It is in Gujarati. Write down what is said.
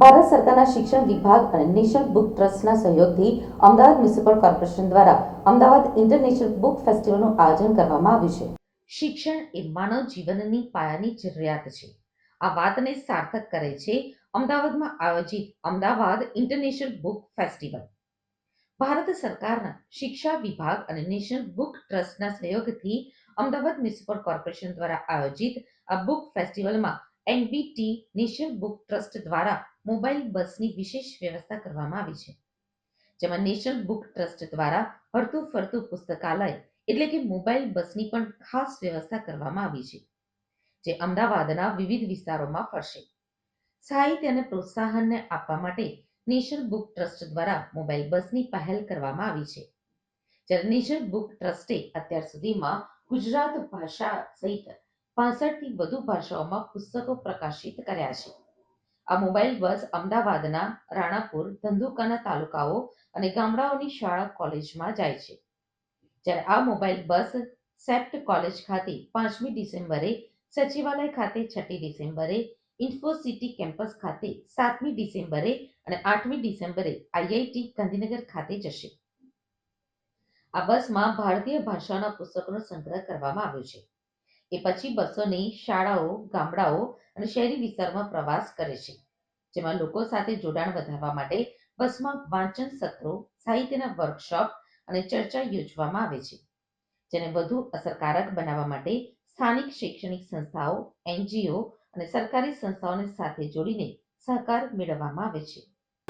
ભારત સરકારના શિક્ષણ વિભાગ અને નેશનલ બુક ટ્રસ્ટના સહયોગથી અમદાવાદ મ્યુનિસિપલ કોર્પોરેશન દ્વારા અમદાવાદ ઇન્ટરનેશનલ બુક ફેસ્ટિવલનું આયોજન કરવામાં આવ્યું છે. શિક્ષણ એ માનવ જીવનની પાયાની જરૂરિયાત છે. આ વાતને સાર્થક કરે છે અમદાવાદમાં આયોજિત Ahmedabad international book festival. Bharat સરકારના શિક્ષા વિભાગ અને નેશનલ બુક ટ્રસ્ટના સહયોગથી અમદાવાદ મ્યુનિસિપલ કોર્પોરેશન દ્વારા આયોજિત આ બુક ફેસ્ટિવલમાં એનબીટી નેશનલ બુક ટ્રસ્ટ દ્વારા મોબાઈલ બસની વિશેષ વ્યવસ્થા કરવામાં આવી છે. જેમાં નેશનલ બુક ટ્રસ્ટ દ્વારા હરતું ફરતું પુસ્તકાલય એટલે કે મોબાઈલ બસની પણ ખાસ વ્યવસ્થા કરવામાં આવી છે, જે અમદાવાદના વિવિધ વિસ્તારોમાં ફરશે. સાહિત્યને પ્રોત્સાહનને આપવા માટે નેશનલ બુક ટ્રસ્ટ દ્વારા મોબાઈલ બસની પહેલ કરવામાં આવી છે. જ્યારે નેશનલ બુક ટ્રસ્ટે અત્યાર સુધીમાં ગુજરાત ભાષા સહિત પાસઠથી વધુ ભાષાઓમાં પુસ્તકો પ્રકાશિત કર્યા છે. આ મોબાઈલ બસ અમદાવાદના રાણાપુર, ધંધુકાના તાલુકાઓ અને ગામડાઓની શાળા કોલેજમાં જાય છે. જ્યારે આ મોબાઈલ બસ સેપ્ટ કોલેજ ખાતે પાંચમી ડિસેમ્બરે, સચિવાલય ખાતે છઠ્ઠી ડિસેમ્બરે, ઇન્ફોસિટી કેમ્પસ ખાતે સાતમી ડિસેમ્બરે અને આઠમી ડિસેમ્બરે આઈઆઈટી ગાંધીનગર ખાતે જશે. આ બસમાં ભારતીય ભાષાના પુસ્તકોનો સંગ્રહ કરવામાં આવ્યો છે. એ પછી બસોની શાળાઓ, ગામડાઓ અને શહેરી વિસ્તારમાં પ્રવાસ કરે છે. જેમાં લોકો સાથે જોડાણ વધારવા માટે બસમાં વાંચન સત્રો, સાહિત્યના વર્કશોપ અને ચર્ચા યોજવામાં આવે છે. જેને વધુ અસરકારક બનાવવા માટે સ્થાનિક શૈક્ષણિક સંસ્થાઓ, એનજીઓ અને સરકારી સંસ્થાઓને સાથે જોડીને સહકાર મેળવવામાં આવે છે.